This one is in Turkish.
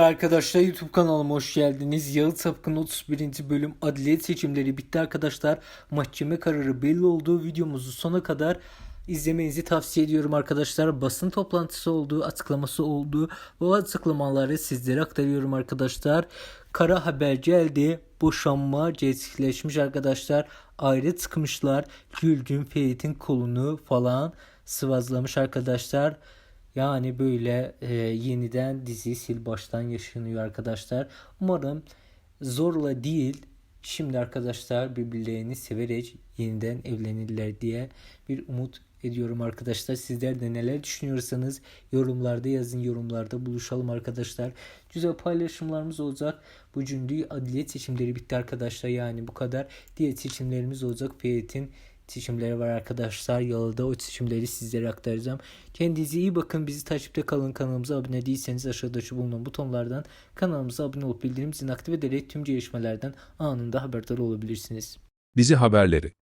Arkadaşlar YouTube kanalıma hoş geldiniz. Yağı Sapkın 31. bölüm adliye seçimleri bitti arkadaşlar. Mahkeme kararı belli oldu. Videomuzu sona kadar izlemenizi tavsiye ediyorum arkadaşlar. Basın toplantısı oldu, açıklaması oldu. Bu açıklamaları sizlere aktarıyorum arkadaşlar. Kara haber geldi. Boşanma gerçekleşmiş arkadaşlar. Ayrı çıkmışlar. Gülgün Ferit'in kolunu falan sıvazlamış arkadaşlar. Yani böyle e, yeniden dizi sil baştan yaşanıyor arkadaşlar. Umarım zorla değil şimdi arkadaşlar birbirlerini severek yeniden evlenirler diye bir umut ediyorum arkadaşlar. Sizler de neler düşünüyorsanız yorumlarda yazın yorumlarda buluşalım arkadaşlar. Güzel paylaşımlarımız olacak. Bu cündü adliye seçimleri bitti arkadaşlar. Yani bu kadar. Diğer seçimlerimiz olacak. Fiyat'in seçimleri var arkadaşlar. Yalıda o seçimleri sizlere aktaracağım. Kendinize iyi bakın. Bizi takipte kalın. Kanalımıza abone değilseniz aşağıdaki bulunan butonlardan kanalımıza abone olup bildirim zilini aktif ederek tüm gelişmelerden anında haberdar olabilirsiniz. Dizi haberleri